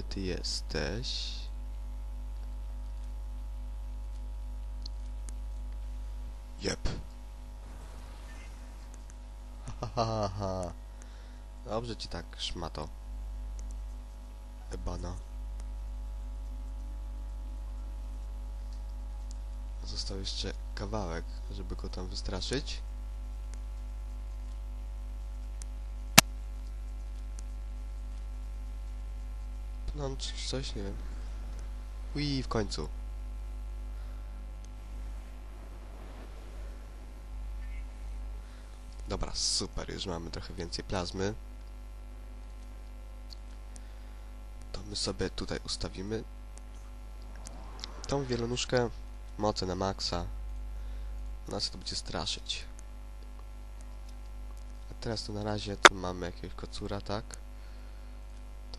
Gdzie ty jesteś? Jep. Ha, ha, ha, ha. Dobrze ci tak, szmato. Ebana. Został jeszcze kawałek, żeby go tam wystraszyć. Pnącz czy coś, nie wiem. Ui, w końcu. Dobra, super, już mamy trochę więcej plazmy. To my sobie tutaj ustawimy tą wielonóżkę mocy na maksa. Nas to będzie straszyć. A teraz to na razie tu mamy jakiegoś kocura, tak?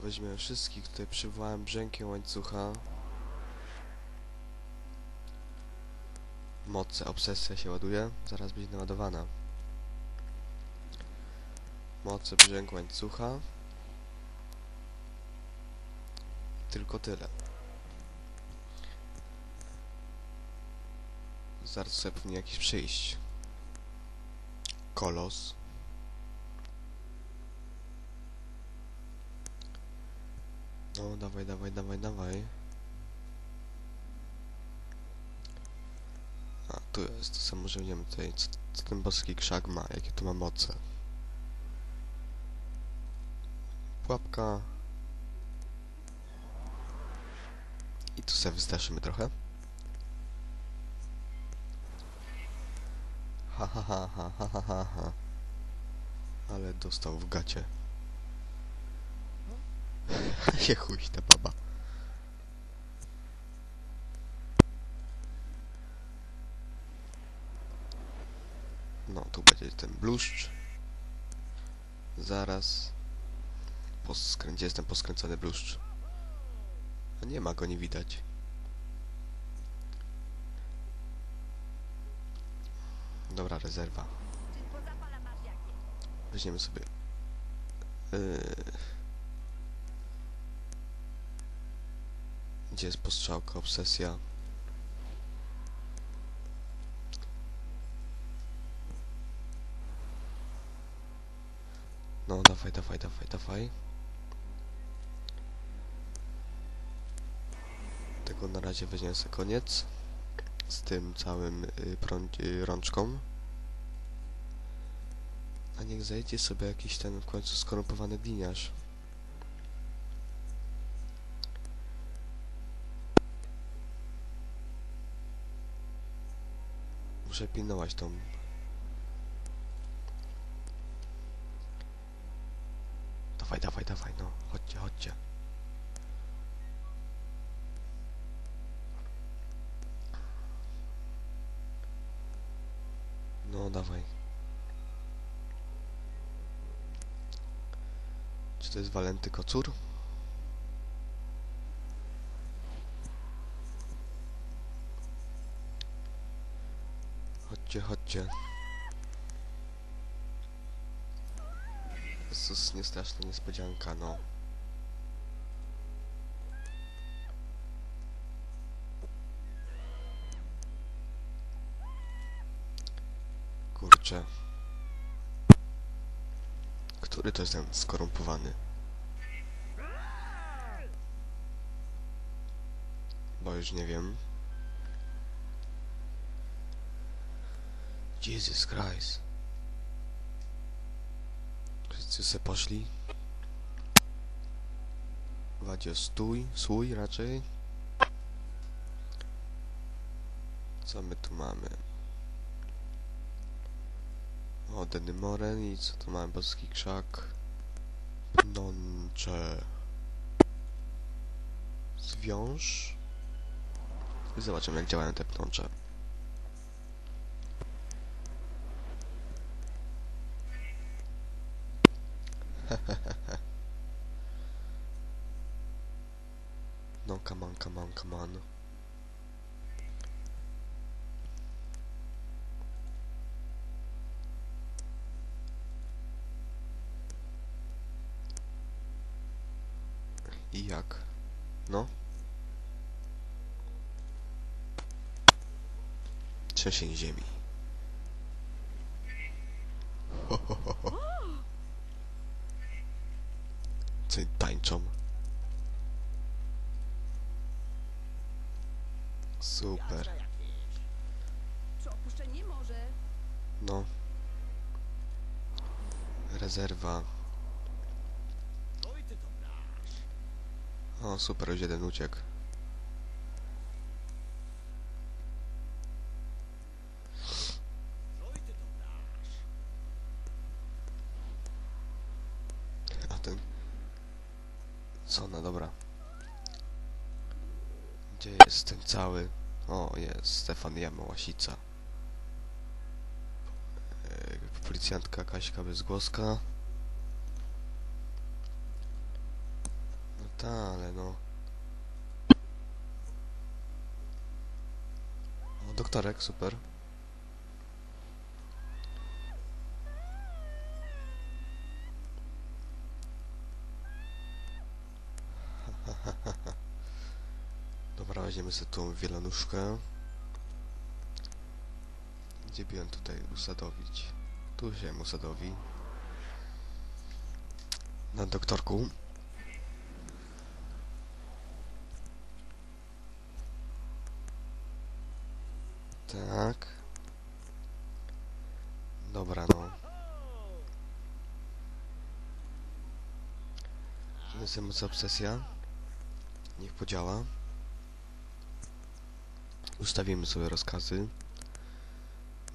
Weźmiemy wszystkich, tutaj przywołałem brzękiem łańcucha. Moce, obsesja się ładuje, zaraz będzie naładowana. Moce, brzęk łańcucha. Tylko tyle. Zaraz sobie powinien jakiś przyjść. Kolos. No, dawaj, dawaj, dawaj, dawaj. A, tu jest, to samo, że wiemy tutaj, co, co ten boski krzak ma, jakie tu ma moce. Pułapka. I tu sobie wystraszymy trochę. Ha ha ha ha ha ha ha. Ale dostał w gacie. się chuj ta baba. No, tu będzie ten bluszcz. Zaraz. Poskrę... Gdzie jest ten poskręcony bluszcz? A nie ma go, nie widać. Dobra, rezerwa. Weźmiemy sobie... Yy... Gdzie jest postrzałka, obsesja? No, dawaj, dawaj, dawaj, dawaj. Tego na razie weźmiemy sobie koniec. Z tym całym y, y, rączką. A niech zejdzie sobie jakiś ten w końcu skorumpowany gliniarz. Muszę pilnować tą... Dawaj, dawaj, dawaj, no. Chodźcie, chodźcie. No, dawaj. Czy to jest Walenty Kocur? Chodźcie, chodźcie. Jezus, nie straszna niespodzianka, no. Kurczę. Który to jest ten skorumpowany? Bo już nie wiem. Jesus Christ. Wszyscy se poszli. Wadzio, stój, stój raczej. Co my tu mamy? O, Denny Moren i co tu mamy? Boski krzak. Pnącze. Zwiąż. Zobaczymy jak działają te pnącze. No, come on, come on, come on. I jak? No. Trzęsienie ziemi. Super. No. Rezerwa. O, super, już jeden uciekł. A ten... Co, no dobra. Gdzie jest ten cały... O, jest Stefan Jamołasica. E, Policjantka Kaśka Bezgłoska. No ta, ale no... O, doktorek, super. Weźmiemy sobie tą wielonuszkę. Gdzie by ją tutaj usadowić? Tu się ją usadowi. Na doktorku. Tak. Dobra, no. Jest moc obsesja. Niech podziała. Ustawimy sobie rozkazy.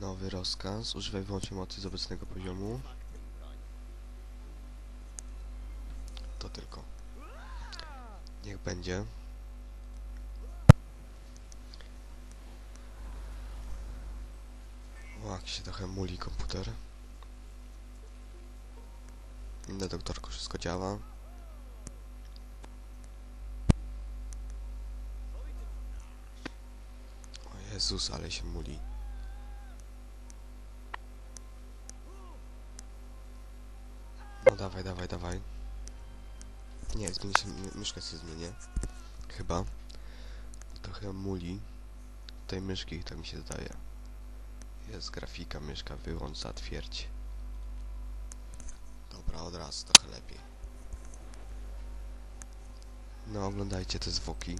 Nowy rozkaz. Używaj wyłącznie mocy z obecnego poziomu. To tylko. Niech będzie. O, jak się trochę muli komputer. Na doktorku wszystko działa. Jezus, ale się muli. No dawaj, dawaj, dawaj. Nie, zmieni się, my- myszkę sobie zmienię. Chyba. Trochę muli. Tej myszki, tak mi się zdaje. Jest grafika, myszka, wyłącz, zatwierdź. Dobra, od razu, trochę lepiej. No, oglądajcie te zwłoki.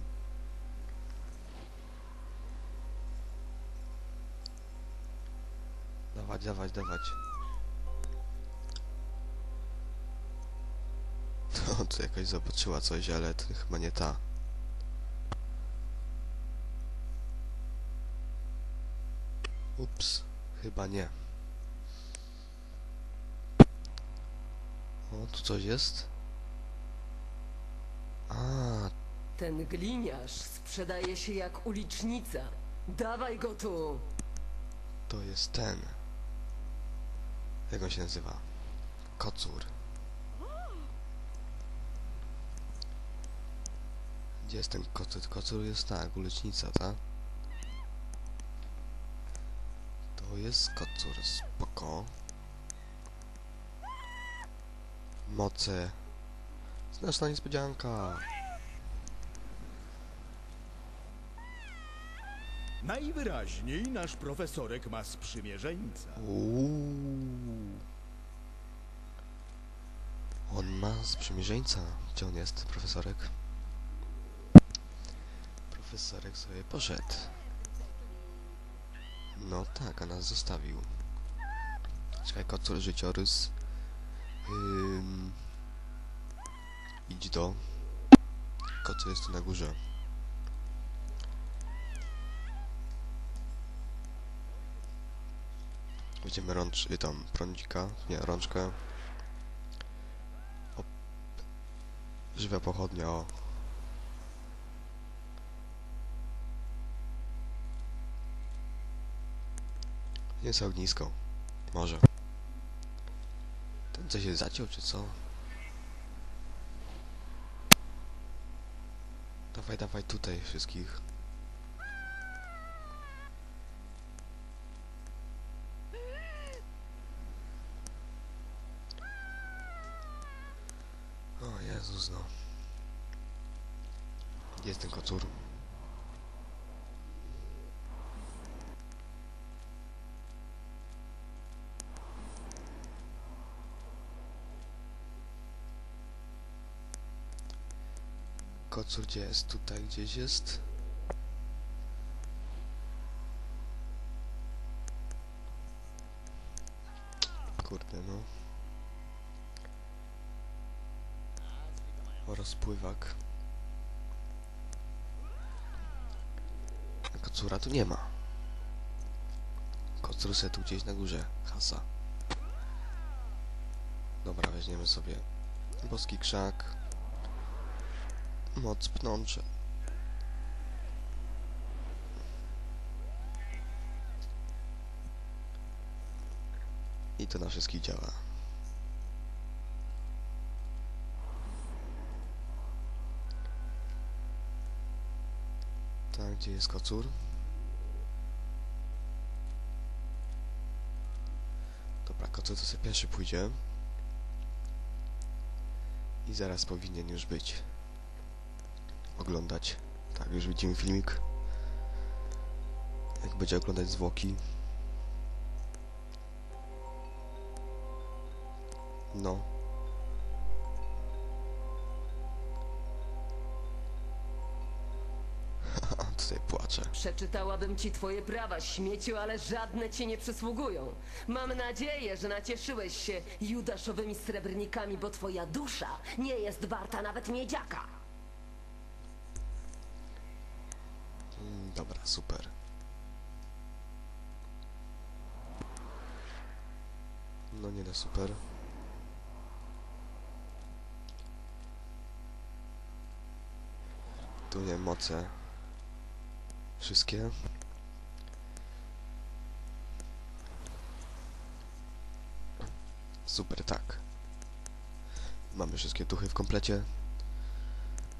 Dawać, dawać, dawać. No, tu jakoś zobaczyła coś, ale to chyba nie ta. Ups, chyba nie. O, tu coś jest? A, Ten gliniarz sprzedaje się jak ulicznica. Dawaj go tu! to jest ten. Jak on się nazywa? Kocur. Gdzie jest ten kocur? Kocur jest tak, ulicznica, tak? To jest kocur, spoko. Moce. Znaczna niespodzianka. Najwyraźniej nasz profesorek ma sprzymierzeńca. Uuu. On ma sprzymierzeńca. Gdzie on jest, profesorek? Profesorek sobie poszedł. No tak, a nas zostawił. Czekaj, kocur, życiorys. Ym... Idź do... Kocur jest tu na górze. Weźmiemy rącz... y, tam, prądzika, nie, rączkę. O. Żywa pochodnia, o. Jest ognisko. Może. Ten co się zaciął, czy co? Dawaj, dawaj tutaj wszystkich. Jezus, no. Jest ten kocur. Kocur gdzie jest? Tutaj gdzieś jest. Kurde no. Rozpływak. Kocura tu nie ma. Kocur se tu gdzieś na górze hasa. Dobra, weźmiemy sobie boski krzak. Moc pnącze. I to na wszystkich działa. Gdzie jest kocur? Dobra, kocur to sobie pierwszy pójdzie. I zaraz powinien już być. Oglądać. Tak, już widzimy filmik. Jak będzie oglądać zwłoki. No. Przeczytałabym ci twoje prawa, śmieciu, ale żadne ci nie przysługują. Mam nadzieję, że nacieszyłeś się judaszowymi srebrnikami, bo twoja dusza nie jest warta nawet miedziaka. Mm, Dobra, super. No nie da super. Tu nie moce. Wszystkie. Super, tak. Mamy wszystkie duchy w komplecie.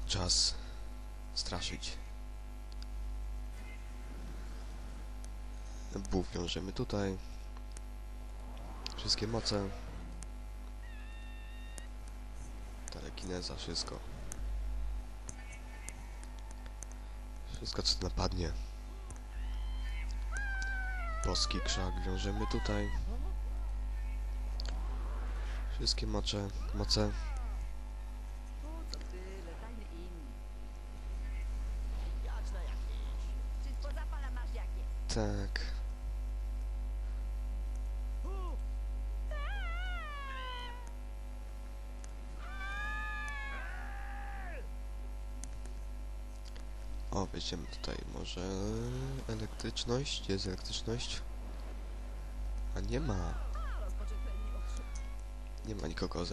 Czas straszyć. Bóg wiążemy tutaj. Wszystkie moce. Telekineza, wszystko. Wszystko co napadnie. Boski krzak wiążemy tutaj. Wszystkie mocze, moce. Tu O, weźmiemy tutaj może elektryczność. Jest elektryczność? A nie ma. Nie ma nikogo